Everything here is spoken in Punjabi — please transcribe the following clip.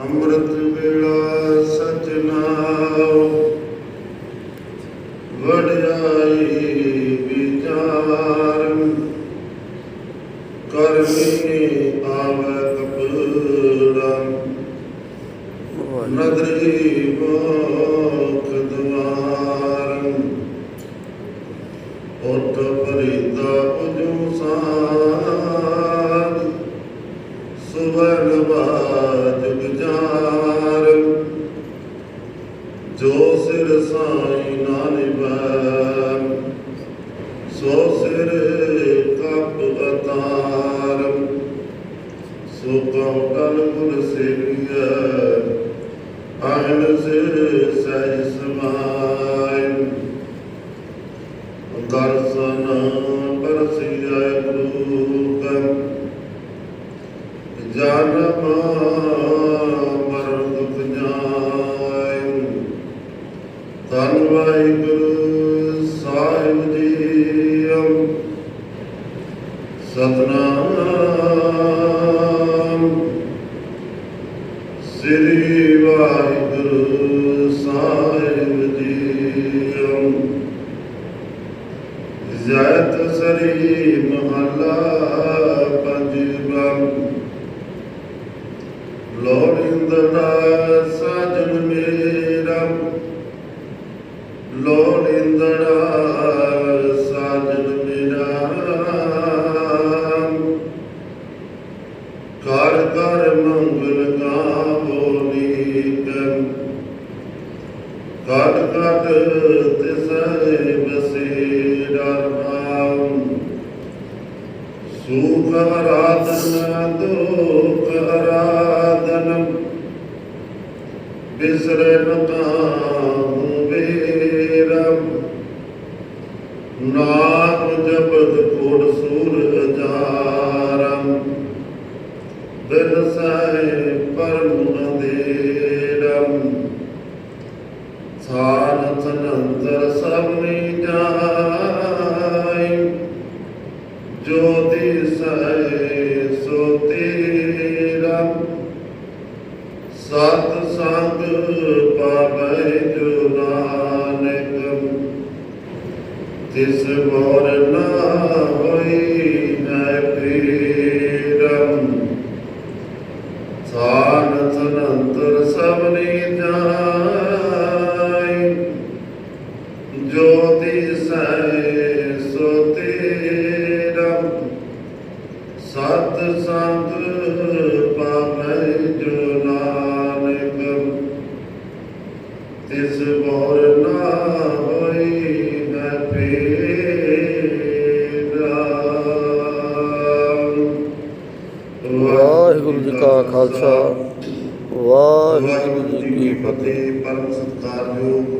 ਅੰਮ੍ਰਿਤ ਵੇਲਾ ਸਚਨਾਉ ਵਡਿਆਈ ਵਿਚਾਰ ਕਰਮੀ ਸੋ ਸਿਰ ਕਪ ਅਤਾਰ ਸੋ ਕਉ ਕਲ ਗੁਰ ਸੇਵੀਐ ਆਇਨ ਸੇ ਸਹਿ ਸਮਾਇ ਦਰਸ਼ਨ ਪਰਸਿਐ ਗੁਰੂ ਕਾ ਜਨਮ ਮਰਨ ਦੁਖ ਜਾਇ ਧੰਨ ਵਾਹਿਗੁਰੂ ਸਤਨਾਮ। ਸ੍ਰੀ ਵਾਹਿਗੁਰੂ ਸਾਹਿਬ ਜੀ ਜੈਤ ਸਰੀ ਮਹੱਲਾ ਪੰਜਵਾ। ਲੋੜਿੰਦੜਾ ਸਾਜਨ ਮੇਰਾ। ਲੋੜਿੰਦੜਾ ਸਾਜਨ ਕਟ ਕਟ ਤਿਸੈ ਬਸੇਰਾ ਨਾਮ। ਸੁਖ ਆਰਾਧਨ ਦੁਖ ਆਰਾਧਨ, ਬਿਸਰੇ ਨਤਾਹੁ ਬੇਰਮ ਨਾਮ ਜਪਤ ਕੋਟ ਸੂਰ ਜਾਰਮ ਬਿਨ ਸਾਨ ਤਨੰਤਰ ਸਭਨੀ ਜਾਈ ਜੋ ਦਿਸੈ ਸੋ ਤੇਰਾ। ਸਤ ਸੰਗ ਪਾਵੈ ਜੋ ਨਾਨਕ। ਤਿਸ ਮੋਰ ਨਾ ਹੋਈ ਹੈ ਪੀਰਮ। ਸਾਨ ਤਨੰਤਰ ਵਾਹਿਗੁਰੂ ਜੀ ਕਾ ਖਾਲਸਾ ਵਾਹਿਗੁਰੂ ਜੀ ਕੀ ਫਤਿਹ। ਪਰਮ ਸਤਿਕਾਰਯੋਗ